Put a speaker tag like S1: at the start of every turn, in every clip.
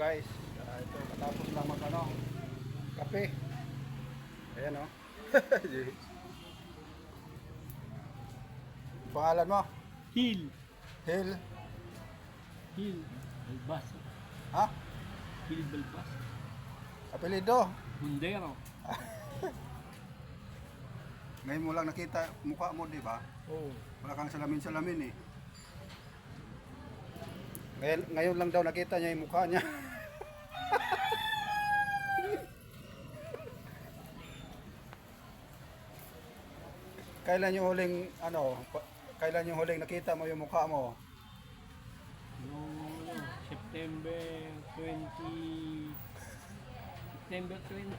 S1: guys. Ah, ito, matapos lang mag ano, kape. Ayan o. Pangalan mo?
S2: Hill.
S1: Hill.
S2: Hill. Balbas.
S1: Ha?
S2: Hill Balbas.
S1: Apelido.
S2: Bundero.
S1: Ngayon mo lang nakita mukha mo, di ba?
S2: Oo.
S1: Wala kang salamin-salamin eh. Ngayon, ngayon lang daw nakita niya yung mukha niya. kailan yung huling ano, kailan yung huling nakita mo yung mukha mo?
S2: Ano, September 20... September 20.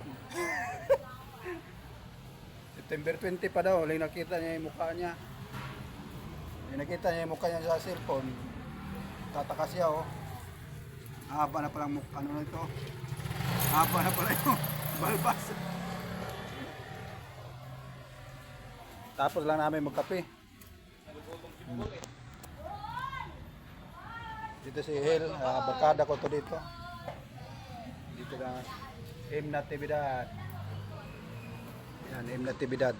S1: September 20 pa daw, huling nakita niya yung mukha niya. Yung nakita niya yung mukha niya sa cellphone. Tataka siya oh. Haba na pala mukha, ano na ito? Haba na pala yung balbas. Tapos lang namin magkape. Dito si Hel, uh, barkada ko to dito. Dito na M Natividad. Yan, M Natividad.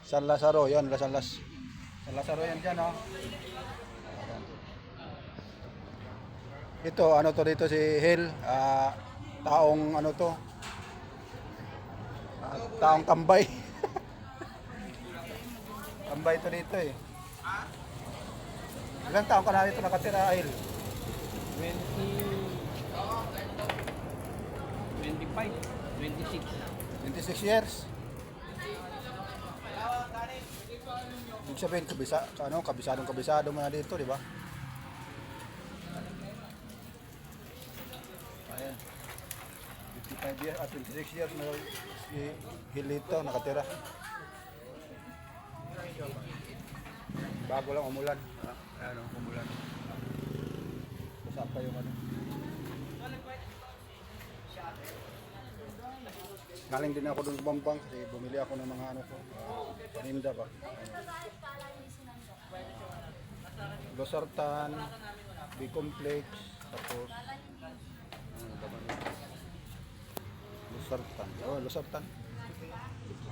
S1: San Lazaro, yan. San Lazaro yan dyan, oh. Ayan. Ito, ano to dito si Hel, ah, taong ano to, Ah, taong tambay. tambay to dito eh. Ilang taong ka na dito nakatira, Hel?
S2: 20... 25. 26.
S1: 26 years. Ibig sabihin, kabisa, ano, kabisadong kabisado mo na dito, di ba? Ayan. 55 years, at 26 years na si Hilito nakatira. Bago lang umulan. Ah, Ayan, oh, umulan. Pa yung ano. Galing din ako doon sa Bambang kasi bumili ako ng mga ano ko, ah, paninda ba. Losartan, B-complex, tapos ano ba ba yun? Losartan. Oh, Losartan.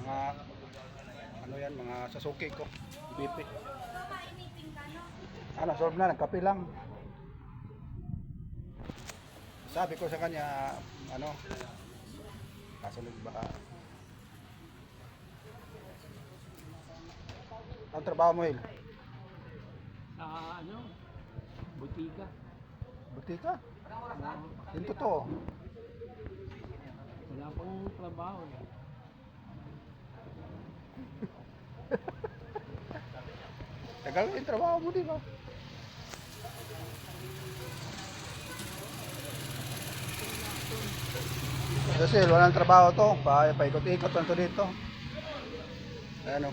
S1: Mga ano yan, mga sasuki ko. BP. Ano, solve na, nagkape lang. Sabi ko sa kanya, ano, kasunod ba? Ang trabaho mo, Hil?
S2: Sa ano? Butika.
S1: Buti ka?
S2: Na,
S1: Yung totoo.
S2: Wala pang trabaho eh.
S1: Tagal yung trabaho mo, di ba? Kasi walang trabaho to. Pa, paikot-ikot lang to dito. Ano?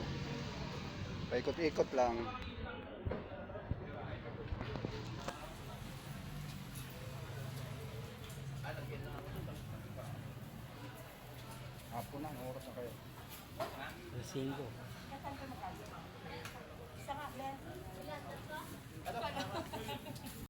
S1: Paikot-ikot lang. Hapon na, ang oras na kayo.
S2: Sa 5.